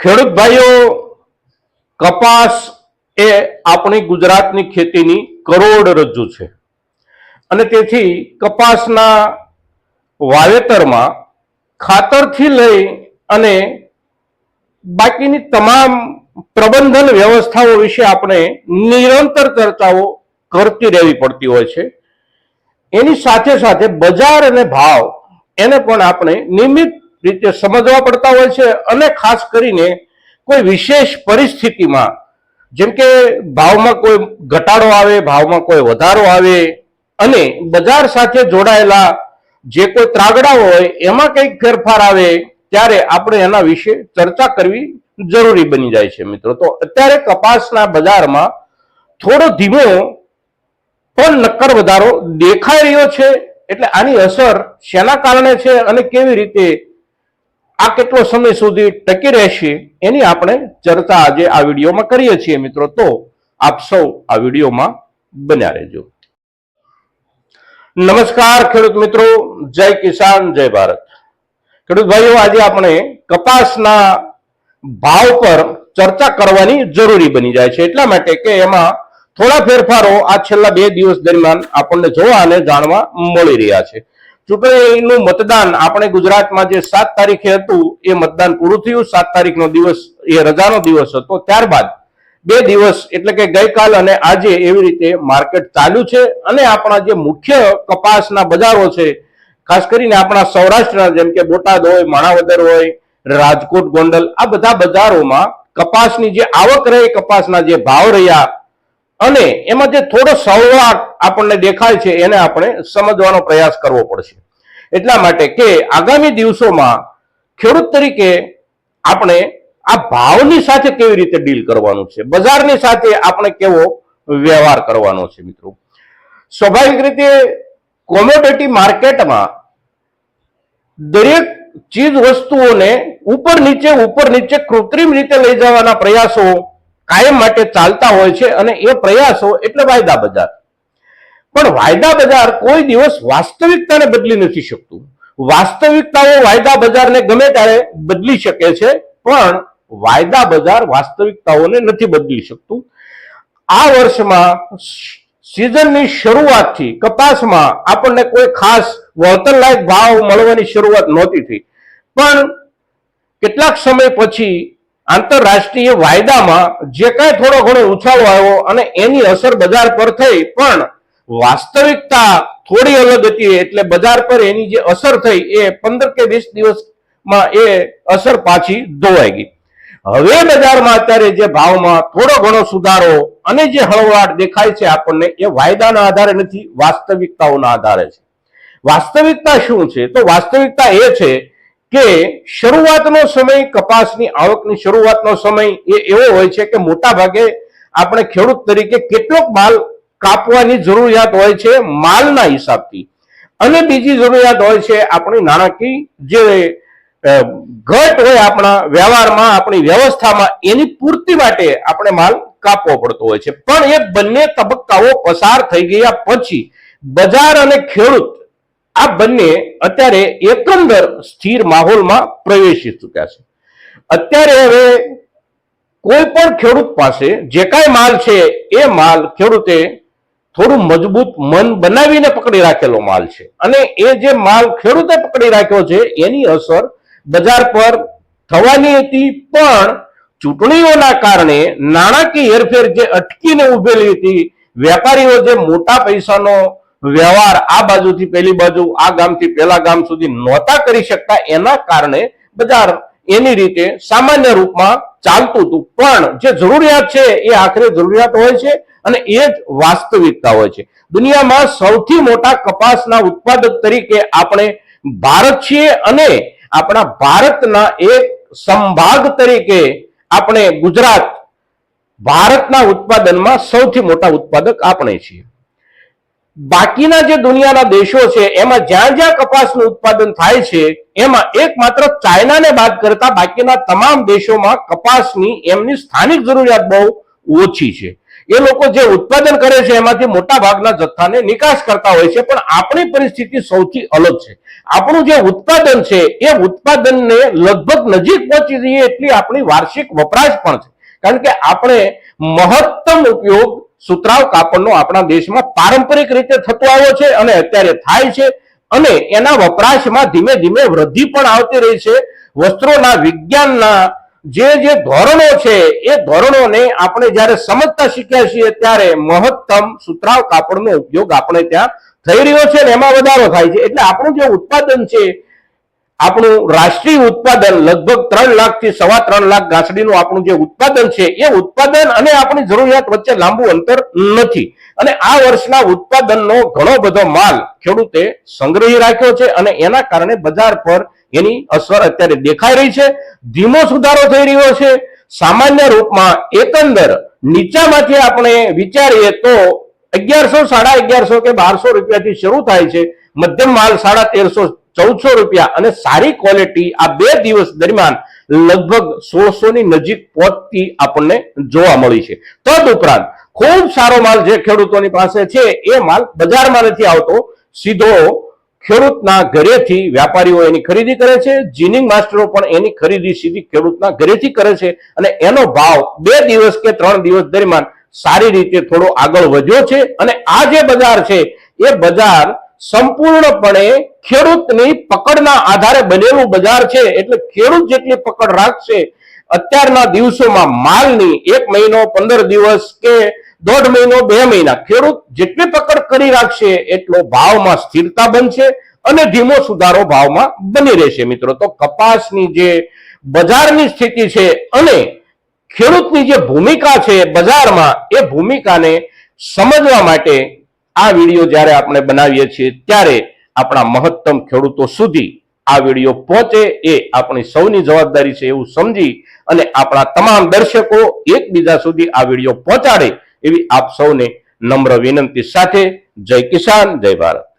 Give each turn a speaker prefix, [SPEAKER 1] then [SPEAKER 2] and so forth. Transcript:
[SPEAKER 1] ખેડૂત ભાઈઓ, કપાસ એ આપણી ગુજરાતની ખેતીની કરોડરજ્જુ છે. અને તેથી કપાસના વાવેતરમાં ખાતરથી લઈ અને બાકીની તમામ પ્રબંધન વ્યવસ્થાઓ વિશે આપણે નિરંતર ચર્ચાઓ કરતી રહેવી પડતી હોય છે. એની સાથે સાથે બજાર અને ભાવ એને પણ આપણે નિયમિત રીતે સમજવા પડતા હોય છે અને ખાસ કરીને કોઈ વિશેષ પરિસ્થિતિમાં, જેમ કે ભાવમાં કોઈ ઘટાડો આવે, ભાવમાં કોઈ વધારો આવે અને બજાર સાથે જોડાયેલા જે કોઈ ત્રાગડા હોય, એમાં કંઈક ફેરફાર આવે, ત્યારે આપણે એના વિશે ચર્ચા કરવી જરૂરી બની જાય છે મિત્રો. તો અત્યારે કપાસના બજારમાં થોડો ધીમો પણ નક્કર વધારો દેખાઈ રહ્યો છે, એટલે આની અસર શેના કારણે છે અને કેવી રીતે આ કેટલો સમય સુધી ટકી રહેશે એની આપણે ચર્ચા આજે આ વિડીયોમાં કરીએ છીએ મિત્રો. તો આપ સૌ આ વિડીયોમાં બન્યા રહેજો. નમસ્કાર ખેડૂત મિત્રો. જય કિસાન, જય ભારત. ખેડૂત ભાઈઓ, આજે આપણે કપાસના ભાવ પર ચર્ચા કરવાની જરૂરી બની જાય છે. એટલા માટે કે એમાં થોડા ફેરફારો આ છેલ્લા બે દિવસ દરમિયાન આપણને જોવા અને જાણવા મળી રહ્યા છે. ચૂંટણીનું મતદાન આપણે ગુજરાતમાં જે સાત તારીખે હતું, એ મતદાન પૂરું થયું. સાત તારીખનો દિવસ, એ રજાનો દિવસ હતો. ત્યારબાદ બે દિવસ, એટલે કે ગઈકાલ અને આજે એવી રીતે માર્કેટ ચાલુ છે અને આપણા જે મુખ્ય કપાસના બજારો છે, ખાસ કરીને આપણા સૌરાષ્ટ્રના, જેમ કે બોટાદ હોય, માણાવદર હોય, રાજકોટ, ગોંડલ, આ બધા બજારોમાં કપાસની જે આવક રહી, કપાસના જે ભાવ રહ્યા અને એમાં જે થોડો સવળાટ આપણને દેખાય છે, એને આપણે સમજવાનો પ્રયાસ કરવો પડશે. એટલા માટે કે આગામી દિવસોમાં ખેડૂત તરીકે આપણે આ ભાવની સાથે કેવી રીતે ડીલ કરવાનું છે? બજારની સાથે આપણે કેવો વ્યવહાર કરવાનો છે મિત્રો? સ્વાભાવિક રીતે કોમોડિટી માર્કેટમાં દરેક ચીજ વસ્તુઓને ઉપર નીચે ઉપર નીચે કૃત્રિમ રીતે લઈ જવાના પ્રયાસો કાયમ માટે ચાલતા હોય છે અને એ પ્રયાસો એટલે વાયદા બજાર. પણ વાયદા બજાર કોઈ દિવસ વાસ્તવિકતાને બદલી નથી શકતું. વાસ્તવિકતાઓ વાયદા બજારને ગમે ત્યારે બદલી શકે છે, પણ વાયદા બજાર વાસ્તવિકતાઓને નથી બદલી શકતું. આ વર્ષમાં સિઝનની શરૂઆતથી કપાસમાં આપણને કોઈ ખાસ વળતરલાયક ભાવ મળવાની શરૂઆત નહોતી થઈ. પણ કેટલાક સમય પછી આંતરરાષ્ટ્રીય વાયદામાં જે કાંઈ થોડો ઘણો ઉછાળો આવ્યો અને એની અસર બજાર પર થઈ, પણ વાસ્તવિકતા થોડી અલગ હતી એટલે બજાર પર એની જે અસર થઈ એ પંદર કે વીસ દિવસમાં એ અસર પાછી ધોવાઈ ગઈ. હવે બજારમાં અત્યારે જે ભાવમાં થોડો ઘણો સુધારો અને જે હળવાટ દેખાય છે આપણને, એ વાયદાના આધારે નથી, વાસ્તવિકતાઓના આધારે છે. વાસ્તવિકતા શું છે? તો વાસ્તવિકતા એ છે કે શરૂઆતનો સમય, કપાસની આવકની શરૂઆતનો સમય એ એવો હોય છે કે મોટા ભાગે આપણે ખેડૂત તરીકે કેટલોક માલ કાપવાની જરૂરિયાત હોય છે માલના હિસાબથી. અને બીજી જરૂરિયાત હોય છે આપણી નાણાકીય જે ઘટ હોય આપણા વ્યવહારમાં, આપણી વ્યવસ્થામાં, એની પૂર્તિ માટે આપણે માલ કાપવો પડતો હોય છે. પણ એ બંને તબક્કાઓ પસાર થઈ ગયા પછી બજાર અને ખેડૂત આ બંને અત્યારે એકંદર સ્થિર માહોલમાં પ્રવેશી ચૂક્યા છે. અત્યારે હવે કોઈ પણ ખેડૂત પાસે જે કાંઈ માલ છે, એ માલ ખેડૂતે થોડું મજબૂત મન બનાવીને પકડી રાખેલો માલ છે. અને એ જે માલ ખેડૂતે પકડી રાખ્યો છે, એની અસર બજાર પર થવાની હતી, પણ ચૂંટણીઓના કારણે નાણાકીય હેરફેર જે અટકીને ઉભેલી હતી, વેપારીઓ જે મોટા પૈસાનો વ્યવહાર આ બાજુથી પેલી બાજુ, આ ગામથી પેલા ગામ સુધી નહોતા કરી શકતા એના કારણે બજાર એની રીતે સામાન્ય રૂપમાં ચાલતું હતું. પણ જે જરૂરિયાત છે એ આખરે જરૂરિયાત હોય છે અને એ જ વાસ્તવિકતા હોય છે. દુનિયામાં સૌથી મોટા કપાસના ઉત્પાદક તરીકે આપણે ભારત છીએ અને આપણા ભારતના એક સંભાગ તરીકે આપણે ગુજરાત ભારતના ઉત્પાદનમાં સૌથી મોટા ઉત્પાદક આપણે છીએ. બાકીના જે દુનિયાના દેશો છે, એમાં જ્યાં જ્યાં કપાસનું ઉત્પાદન થાય છે, એમાં એકમાત્ર ચાઇનાને બાદ કરતા બાકીના તમામ દેશોમાં કપાસની એમની સ્થાનિક જરૂરિયાત બહુ ઓછી છે. એ લોકો જે ઉત્પાદન કરે છે, એમાંથી મોટા ભાગના જથ્થાને નિકાસ કરતા હોય છે, પણ આપણી પરિસ્થિતિ સૌથી અલગ છે. આપણું જે ઉત્પાદન છે, એ ઉત્પાદનને લગભગ નજીક પહોંચી જઈએ એટલી આપણી વાર્ષિક વપરાશ પણ છે. કારણ કે આપણે મહત્તમ ઉપયોગ સુતરાવ કાપડનો આપણા દેશમાં પારંપરિક રીતે થતો આવ્યો છે અને અત્યારે થાય છે. અને એના વપરાશમાં ધીમે ધીમે વૃદ્ધિ પણ આવતી રહી છે. વસ્ત્રોના વિજ્ઞાનના જે જે ધોરણો છે, એ ધોરણોને આપણે જ્યારે સમજતા શીખ્યા છીએ ત્યારે મહત્તમ સુતરાવ કાપડનો ઉપયોગ આપણે ત્યાં થઈ રહ્યો છે અને એમાં વધારો થાય છે. એટલે આપણું જે ઉત્પાદન છે આપણું રાષ્ટ્રીય ઉત્પાદન લગભગ ત્રણ લાખથી સવા ત્રણ લાખ ઘાસડીનું આપણું જે ઉત્પાદન છે, એ ઉત્પાદન અને આપણી જરૂરિયાત વચ્ચે લાંબુ અંતર નથી. અને આ વર્ષના ઉત્પાદનનો ઘણો બધો માલ ખેડૂતે સંગ્રહી રાખ્યો છે અને એના કારણે બજાર પર એની અસર અત્યારે દેખાઈ રહી છે. ધીમો સુધારો થઈ રહ્યો છે. સામાન્ય રૂપમાં એકંદર નીચામાંથી આપણે વિચારીએ તો અગિયારસો સાડા અગિયારસો કે બારસો રૂપિયાથી શરૂ થાય છે. મધ્યમ માલ સાડા તેરસો ચૌદસો રૂપિયા અને સારી ક્વોલિટી આ બે દિવસ દરમિયાન લગભગ સોળસો ની નજીક પહોંચતી આપણને જોવા મળી છે. તદ ઉપરાંત ખૂબ સારો માલ જે ખેડૂતોની પાસે છે, એ માલ બજારમાં નથી આવતો. સીધો ખેડૂતના ઘરેથી વેપારીઓ એની ખરીદી કરે છે, જીનિંગ માસ્ટરો પણ એની ખરીદી સીધી ખેડૂતના ઘરેથી કરે છે અને એનો ભાવ બે દિવસ કે ત્રણ દિવસ દરમિયાન સારી રીતે થોડો આગળ વધ્યો છે અને આ જે બજાર છે, એ બજાર સંપૂર્ણપણે ખેડૂતની પકડના આધારે બનેલું બજાર છે. એટલે ખેડૂત જેટલી પકડ રાખશે, અત્યારના દિવસોમાં માલની એક મહિનો, પંદર દિવસ કે દોઢ મહિનો, બે મહિના, ખેડૂત જેટલી પકડ કરી રાખશે, એટલો ભાવમાં સ્થિરતા બનશે અને ધીમો સુધારો ભાવમાં બની રહેશે. મિત્રો, તો કપાસની જે બજારની સ્થિતિ છે અને ખેડૂતની જે ભૂમિકા છે બજારમાં, એ ભૂમિકાને સમજવા માટે આ વીડિયો જ્યારે આપણે બનાવીએ છીએ ત્યારે આપણા મહત્તમ ખેડૂતો સુધી આ વીડિયો પહોંચે એ આપણી સૌની જવાબદારી છે એવું સમજી અને આપણા તમામ દર્શકો એકબીજા સુધી આ વીડિયો પહોંચાડે એવી આપ સૌને નમ્ર વિનંતી સાથે જય કિસાન, જય ભારત.